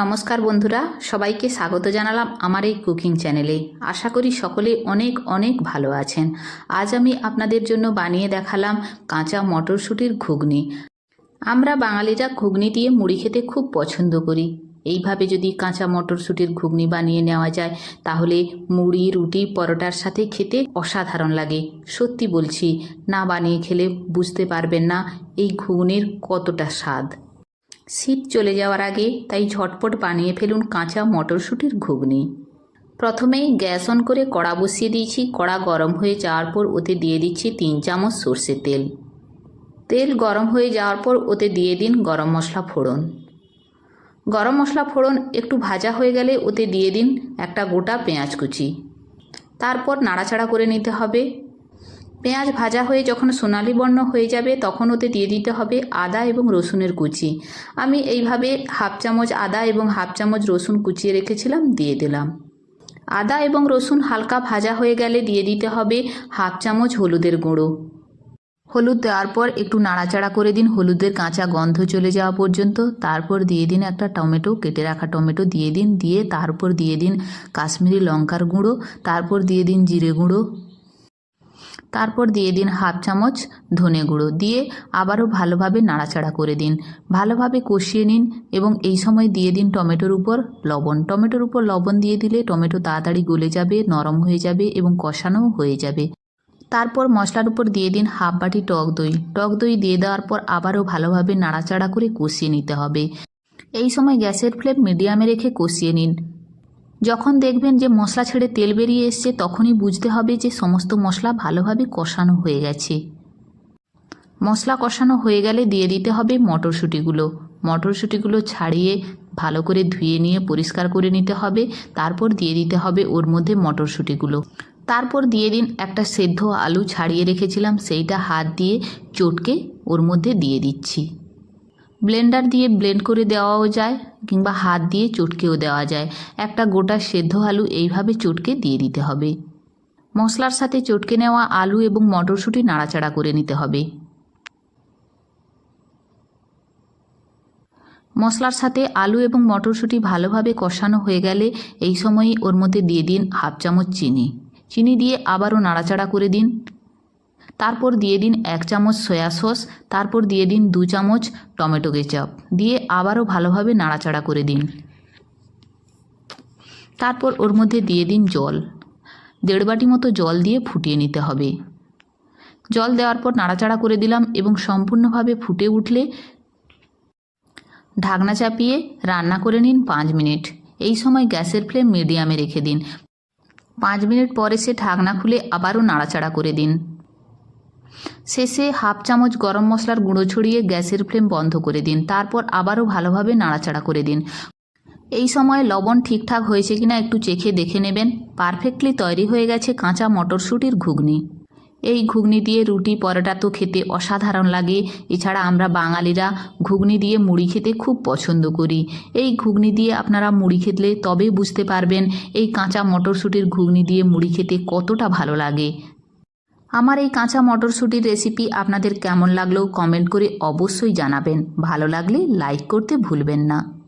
নমস্কার বন্ধুরা, সবাইকে স্বাগত জানালাম আমার এই কুকিং চ্যানেলে। আশা করি সকলে অনেক অনেক ভালো আছেন। আজ আমি আপনাদের জন্য বানিয়ে দেখালাম কাঁচা মটরশুঁটির ঘুগনি। আমরা বাঙালিরা ঘুগনি দিয়ে মুড়ি খেতে খুব পছন্দ করি। এইভাবে যদি কাঁচা মটরশুঁটির ঘুগনি বানিয়ে নেওয়া যায়, তাহলে মুড়ি, রুটি, পরোটার সাথে খেতে অসাধারণ লাগে। সত্যি বলছি, না বানিয়ে খেলে বুঝতে পারবেন না এই ঘুগনির কতটা স্বাদ। শীত চলে যাওয়ার আগে তাই ঝটপট বানিয়ে ফেলুন কাঁচা মটরশুঁটির ঘুগনি। প্রথমেই গ্যাস অন করে কড়া বসিয়ে দিয়েছি। কড়া গরম হয়ে যাওয়ার পর ওতে দিয়ে দিচ্ছি তিন চামচ সর্ষের তেল। তেল গরম হয়ে যাওয়ার পর ওতে দিয়ে দিন গরম মশলা ফোড়ন। গরম মশলা ফোড়ন একটু ভাজা হয়ে গেলে ওতে দিয়ে দিন একটা গোটা পেঁয়াজ কুচি। তারপর নাড়াচাড়া করে নিতে হবে। পেঁয়াজ ভাজা হয়ে যখন সোনালি বর্ণ হয়ে যাবে, তখন ওতে দিয়ে দিতে হবে আদা এবং রসুনের কুচি। আমি এইভাবে হাফ চামচ আদা এবং হাফ চামচ রসুন কুচিয়ে রেখেছিলাম, দিয়ে দিলাম। আদা এবং রসুন হালকা ভাজা হয়ে গেলে দিয়ে দিতে হবে হাফ চামচ হলুদের গুঁড়ো। হলুদ দেওয়ার পর একটু নাড়াচাড়া করে দিন, হলুদের কাঁচা গন্ধ চলে যাওয়া পর্যন্ত। তারপর দিয়ে দিন একটা টমেটো, কেটে রাখা টমেটো দিয়ে দিন, দিয়ে তারপর দিয়ে দিন কাশ্মীরি লঙ্কার গুঁড়ো, তারপর দিয়ে দিন জিরে গুঁড়ো। তারপর দিয়ে দিন হাফ চামচ ধনে গুঁড়ো। দিয়ে আবারও ভালোভাবে নাড়াচাড়া করে দিন। ভালোভাবে কষিয়ে নিন এবং এই সময় দিয়ে দিন টমেটোর উপর লবণ। টমেটোর উপর লবণ দিয়ে দিলে টমেটো তাড়াতাড়ি গলে যাবে, নরম হয়ে যাবে এবং কষানোও হয়ে যাবে। তারপর মশলার উপর দিয়ে দিন হাফ বাটি টক দই। টক দই দিয়ে দেওয়ার পর আবারও ভালোভাবে নাড়াচাড়া করে কষিয়ে নিতে হবে। এই সময় গ্যাসের ফ্লেম মিডিয়ামে রেখে কষিয়ে নিন। যখন দেখবেন যে মশলা ছেড়ে তেল বেরিয়ে এসছে, তখনই বুঝতে হবে যে সমস্ত মশলা ভালোভাবে কষানো হয়ে গেছে। মশলা কষানো হয়ে গেলে দিয়ে দিতে হবে মটরশুঁটিগুলো। মটরশুঁটিগুলো ছাড়িয়ে ভালো করে ধুয়ে নিয়ে পরিষ্কার করে নিতে হবে। তারপর দিয়ে দিতে হবে ওর মধ্যে মটরশুঁটিগুলো। তারপর দিয়ে দিন একটা সেদ্ধ আলু ছাড়িয়ে রেখেছিলাম, সেইটা হাত দিয়ে চটকে ওর মধ্যে দিয়ে দিচ্ছি। ব্লেন্ডার দিয়ে ব্লেন্ড করে দেওয়াও যায়। কিংবা হাত দিয়ে চটকেও দেওয়া যায়। একটা গোটা সেদ্ধ আলু এইভাবে চটকে দিয়ে দিতে হবে। মশলার সাথে চটকে নেওয়া আলু এবং মটরশুঁটি নাড়াচাড়া করে নিতে হবে। মশলার সাথে আলু এবং মটরশুঁটি ভালোভাবে কষানো হয়ে গেলে এই সময়ই ওর মধ্যে দিয়ে দিন হাফ চামচ চিনি। চিনি দিয়ে আবারও নাড়াচাড়া করে দিন। তারপর দিয়ে দিন এক চামচ সয়া সস, তারপর দিয়ে দিন দু চামচ টমেটো কেচাপ। দিয়ে আবারও ভালোভাবে নাড়াচাড়া করে দিন। তারপর ওর মধ্যে দিয়ে দিন জল। দেড় বাটি মতো জল দিয়ে ফুটিয়ে নিতে হবে। জল দেওয়ার পর নাড়াচাড়া করে দিলাম এবং সম্পূর্ণভাবে ফুটে উঠলে ঢাকনা চাপিয়ে রান্না করে নিন পাঁচ মিনিট। এই সময় গ্যাসের ফ্লেম মিডিয়ামে রেখে দিন। পাঁচ মিনিট পরে সে ঢাকনা খুলে আবারও নাড়াচাড়া করে দিন। শেষে হাফ চামচ গরম মশলার গুঁড়ো ছড়িয়ে গ্যাসের ফ্লেম বন্ধ করে দিন, তারপর আবারও ভালোভাবে নাড়াচাড়া করে দিন। এই সময় লবণ ঠিকঠাক হয়েছে কিনা একটু চেখে দেখে নেবেন। পারফেক্টলি তৈরি হয়ে গেছে কাঁচা মটরশুঁটির ঘুগনি। এই ঘুগনি দিয়ে রুটি পরোটা তো খেতে অসাধারণ লাগে। এছাড়া আমরা বাঙালিরা ঘুগনি দিয়ে মুড়ি খেতে খুব পছন্দ করি। এই ঘুগনি দিয়ে আপনারা মুড়ি খেতলে তবেই বুঝতে পারবেন এই কাঁচা মটরশুঁটির ঘুগনি দিয়ে মুড়ি খেতে কতটা ভালো লাগে। আমার এই কাঁচা মটরশুঁটির রেসিপি আপনাদের কেমন লাগল কমেন্ট করে অবশ্যই জানাবেন। ভালো লাগলে লাইক করতে ভুলবেন না।